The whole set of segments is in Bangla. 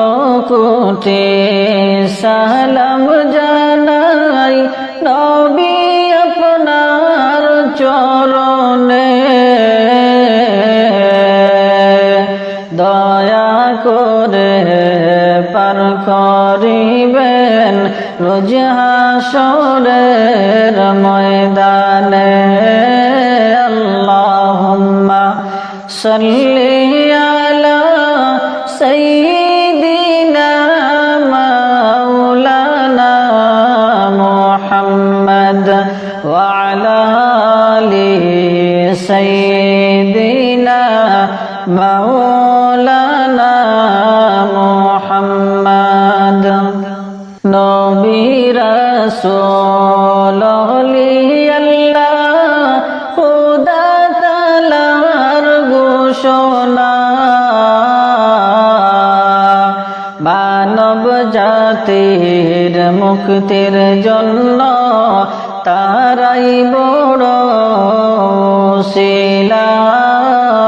কোটি সালাম জানাই নবী আপনার চরণে। দয়া করে পার করিবেন রোজ হাসরের ময়দানে। আল্লাহুম্মা সাল্লি ওয়া আলা আলি সাইয়্যিদিনা মাওলানা মুহাম্মদ নবী রাসূল আল্লাহ খুদা তালার ঘোষণা মানব জাতির মুক্তির জন্য তারাই বড় শিলা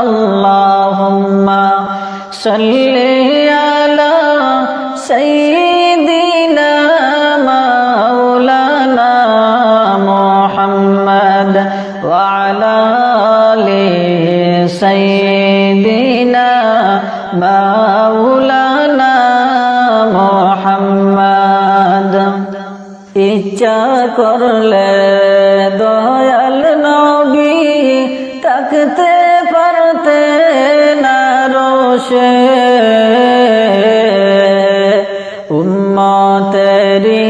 আল্লাহুম্মা সাল্লি ইচ্ছা করলে দয়াল নবী তাকতে পারতে না রোশে উম্মতেরি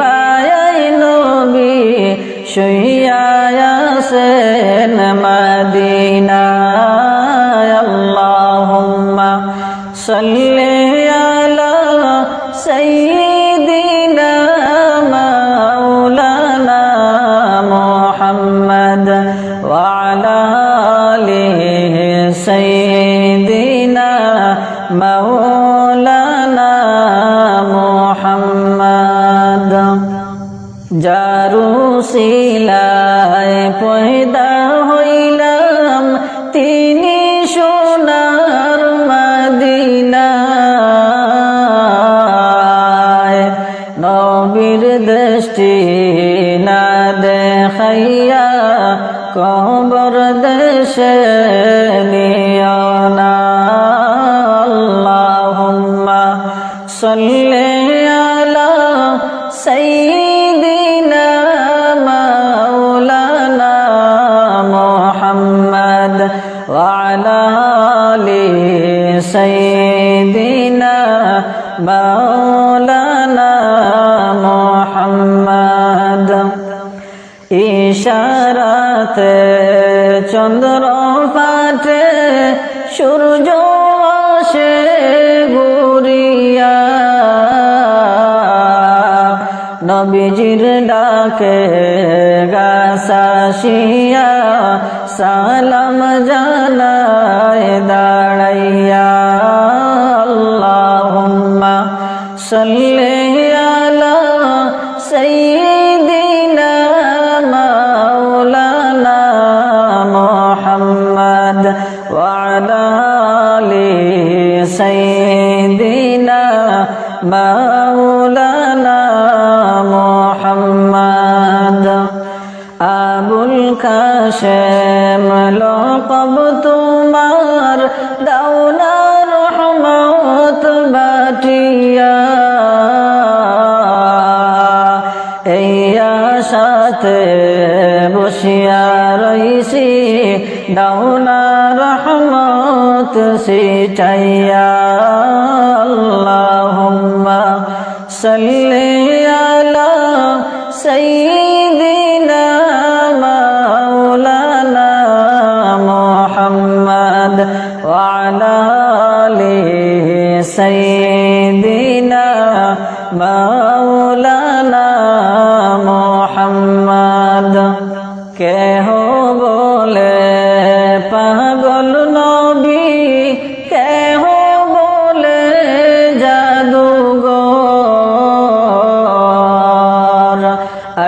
মায়াই নবী শুইয়াছেন মদিনায়। আল্লাহুম্মা সাল্লি মুহাম্মদ ওয়া আলা আলি সাইয়্যিদিনা মাওলানা মুহাম্মদ জারু শিলায় পয়দা কবর দেশে নিও না আল্লাহুম্মা সাল্লি আলা সাইয়্যিদিনা মাওলানা মুহাম্মদ ওয়া আলা আলি সাইয়্যিদিনা মাওলানা মুহাম্মদ ইশারাতে চন্দ্র পাটে সূর্য আসে ঘুরিয়া। নবীজির ডাকে গাছাশিয়া সালাম জানায় দাঁড়াইয়া। আল্লাহুম্মা সাল্লি মুহাম্মদ ওয়া আলা আলি সাইয়্যিদিনা মাওলানা মুহাম্মদ আবুল কাশেম লকব তোমার দাওনা রহমত বাটিয়া এই আশাতে বসিয়া রইছি দাওনা রহমত সিটাইয়া আল্লাহুম্মা সাল্লি আলা সাইয়্যিদিনা মাওলানা মুহাম্মদ ওয়া আলা আলি সাইয়্যিদিনা কেহ বলে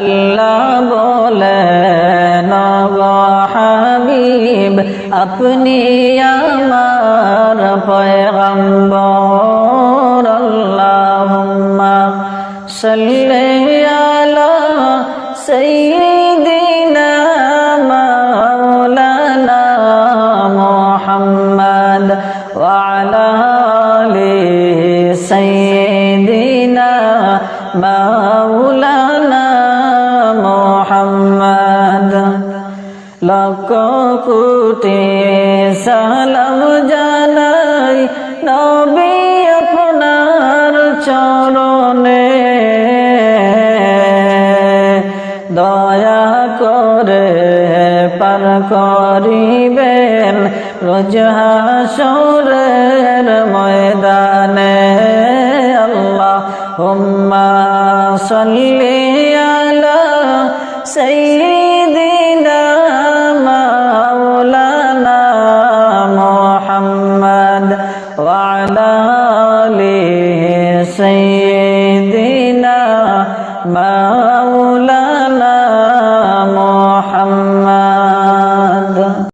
আল্লাহ বলে হাবিব আপনি আমার পয়গম্বর আল্লাহুম্মা সাল্লি আলা সাইয়্যিদিনা মাওলানা মুহাম্মদ ওয়া আলা লক্ষ সালাম জানাই, নবী আপনার চরণে। দয়া করে পার করিবেন রোজ হাসরের ময়দানে। আল্লাহ হুম্মা সাল্লি আলা সাইয়্যিদিনা ওয়া